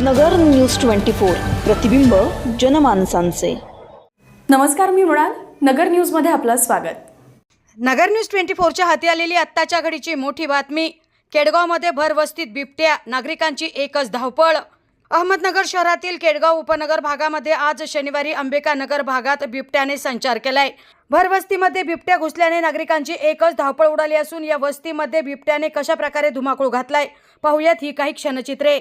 नगर news twenty four. प्रतिबिंब जनमानसांचे. नमस्कार मी मृणाल. नगर न्यूजमध्ये आपलं स्वागत. नगर न्यूज ट्वेंटी फोरच्या हाती आलेली आत्ताच्या घडीची मोठी बातमी. केडगावमध्ये भरवस्तीत बिबट्या नागरिकांची एकच धावपळ. अहमदनगर शहरातील केडगाव उपनगर भागामध्ये आज शनिवारी अंबिका नगर भागात बिबट्याने संचार केलाय. भरवस्तीमध्ये बिबट्या घुसल्याने नागरिकांची एकच धावपळ उडाली असून या वस्तीमध्ये बिबट्याने कशा प्रकारे धुमाकूळ घातलाय पाहुयात ही काही क्षणचित्रे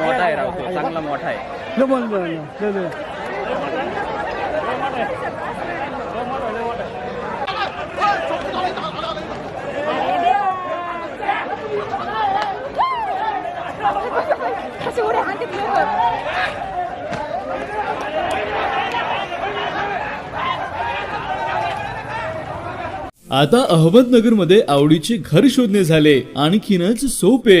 मोठा आहे राव तो चांगला मोठा आहे. आता अहमदनगरमध्ये आवडीचे घर शोधणे झाले. आणखीनच सोपे.